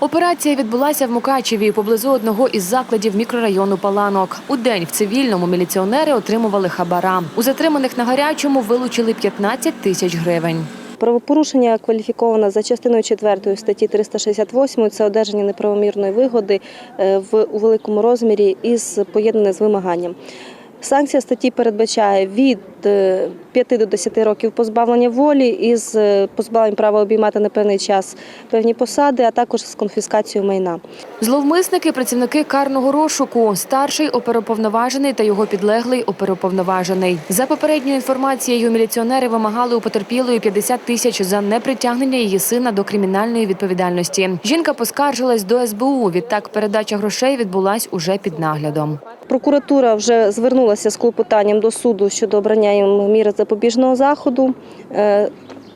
Операція відбулася в Мукачеві поблизу одного із закладів мікрорайону Паланок. У день в цивільному міліціонери отримували хабара. У затриманих на гарячому вилучили 15 тисяч гривень. Правопорушення кваліфіковано за частиною 4 статті 368 – це одержання неправомірної вигоди е, в у великому розмірі із поєднане з вимаганням. Санкція статті передбачає від е, 5 до 10 років позбавлення волі із е, позбавленням права обіймати на певний час певні посади, а також з конфіскацією майна. Зловмисники працівники карного розшуку, старший оперуповноважений та його підлеглий оперуповноважений. За попередньою інформацією, міліціонери вимагали у потерпілої 50 тисяч за непритягнення її сина до кримінальної відповідальності. Жінка поскаржилась до СБУ. Відтак передача грошей відбулась уже під наглядом. Прокуратура вже звернулася з клопотанням до суду щодо обрання їм міри запобіжного заходу. Е,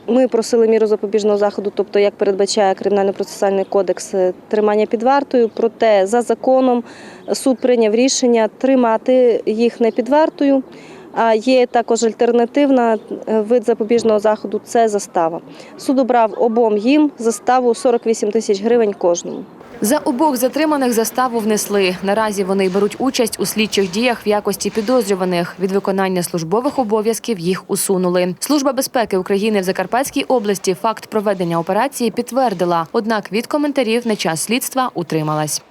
Ми просили міру запобіжного заходу, тобто як передбачає кримінально-процесуальний кодекс е, тримання під вартою. Проте за законом суд прийняв рішення тримати їх не під вартою. А є також альтернативна е, вид запобіжного заходу це застава. Суд обрав обом їм заставу 48 тисяч гривень кожному. За обох затриманих заставу внесли. Наразі вони беруть участь у слідчих діях в якості підозрюваних. Від виконання службових обов'язків їх усунули. Служба безпеки України в Закарпатській області факт проведення операції підтвердила. Однак від коментарів на час слідства утрималась.